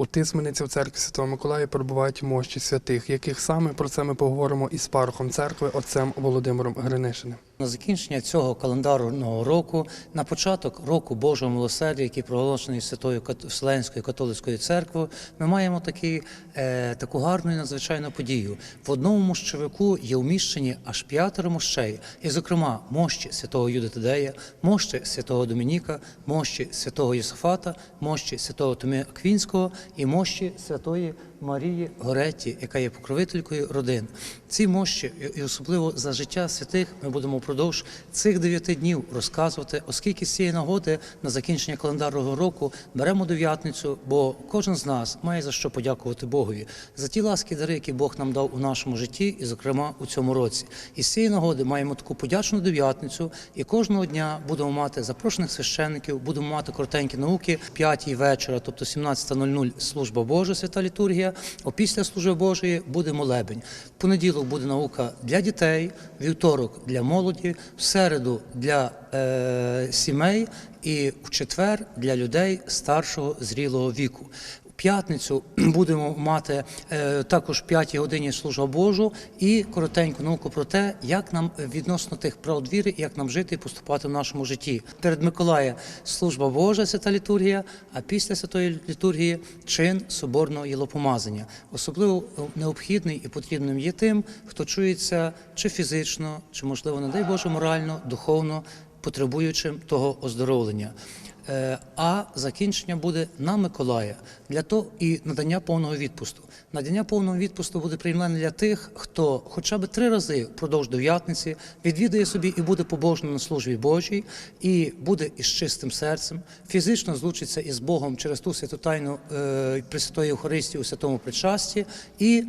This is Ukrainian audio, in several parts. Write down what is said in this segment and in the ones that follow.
У Тисмениці в церкві Святого Миколая перебувають мощі святих, яких саме про це ми поговоримо із парохом церкви отцем Володимиром Гринишиним. На закінчення цього календарного року, на початок року Божого милосердя, який проголошений Святою Вселенською католицькою церквою, ми маємо такі, е, таку гарну і надзвичайну подію. В одному мощовику є вміщені аж п'ятеро мощей, і, зокрема, мощі святого Юди Тадея, мощі святого Домініка, мощі святого Єсофата, мощі святого Томі Аквінського і мощі святої Марії Горетті, яка є покровителькою родин. Ці мощі, і особливо за життя святих, ми будемо впродовж цих дев'яти днів розказувати, оскільки з цієї нагоди на закінчення календарного року беремо дев'ятницю, бо кожен з нас має за що подякувати Богові за ті ласки дари, які Бог нам дав у нашому житті, і, зокрема, у цьому році. І з цієї нагоди маємо таку подячну дев'ятницю, і кожного дня будемо мати запрошених священників, будемо мати коротенькі науки, п'ятій вечора, тобто 17.00 служба Божа, свята літургія. Опісля служби Божої буде молебень. В понеділок буде наука для дітей, вівторок для молоді, в середу для е, сімей і в четвер для людей старшого зрілого віку. П'ятницю будемо мати е, також в п'ятій годині служба Божу і коротеньку науку про те, як нам відносно тих прав віри, як нам жити і поступати в нашому житті. Перед Миколая служба Божа, свята літургія, а після святої літургії чин соборного єлопомазання. Особливо необхідний і потрібним є тим, хто чується чи фізично, чи можливо, не дай Боже, морально, духовно потребуючим того оздоровлення. Е, А закінчення буде на Миколая для того і надання повного відпусту. Надання повного відпусту буде приймене для тих, хто хоча б три рази впродовж дев'ятниці відвідає собі і буде побожно на службі Божій, і буде із чистим серцем, фізично злучиться із Богом через ту святу тайну е, Пресвятої Євхаристії у святому причасті і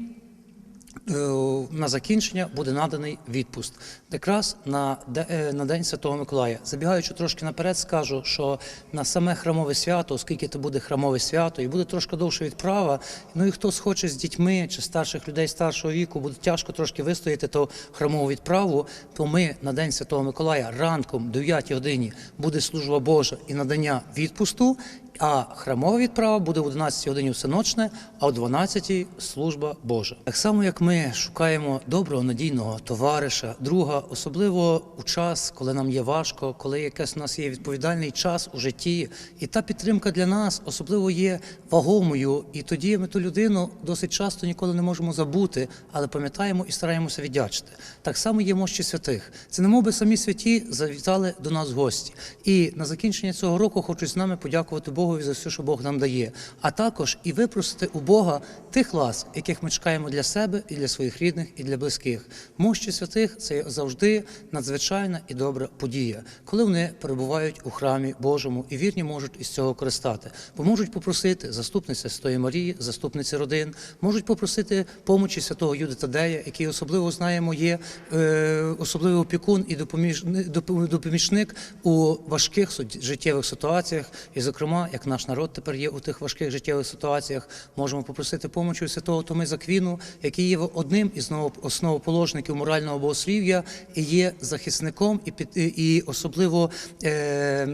на закінчення буде наданий відпуст. Якраз на, е, на День Святого Миколая. Забігаючи трошки наперед, скажу, що на саме храмове свято, оскільки це буде храмове свято, і буде трошки довше відправа. Ну і хто схоче з дітьми чи старших людей старшого віку, буде тяжко трошки вистояти ту храмову відправу, то ми на День Святого Миколая ранком, о 9 годині, буде служба Божа і надання відпусту. А храмова відправа буде в 11 годині всеночне, а о 12 служба Божа. Так само, як ми шукаємо доброго надійного товариша, друга, особливо у час, коли нам є важко, коли якийсь у нас є відповідальний час у житті, і та підтримка для нас особливо є вагомою. І тоді ми ту людину досить часто ніколи не можемо забути, але пам'ятаємо і стараємося віддячити. Так само є мощі святих. Це немов би самі святі завітали до нас гості. І на закінчення цього року хочу з нами подякувати Богові за все, що Бог нам дає, а також і випросити у Бога тих ласк, яких ми чекаємо для себе і для своїх рідних, і для близьких. Мощі святих це завжди надзвичайна і добра подія, коли вони перебувають у храмі Божому і вірні можуть із цього користати, бо можуть попросити заступниця Святої Марії, заступниці родин, можуть попросити помочі святого Юди Тадея, який особливо знаємо є е, особливий опікун і допоміж, доп- допомічник у важких життєвих ситуаціях, і, зокрема, як наш народ тепер є у тих важких життєвих ситуаціях, можемо попросити помочі святого Томи Заквіну, який є одним із ново- основоположників морального богослів'я і є захисником, і, під, і особливо е,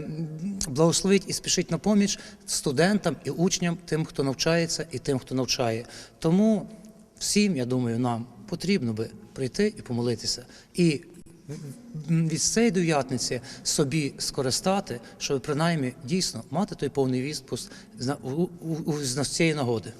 благословить і спішить на поміч студентам і учням, тим, хто навчається, і тим, хто навчає. Тому всім, я думаю, нам потрібно би прийти і помолитися. І від цієї дев'ятниці собі скористати, щоб принаймні дійсно мати той повний відпуск з цієї нагоди.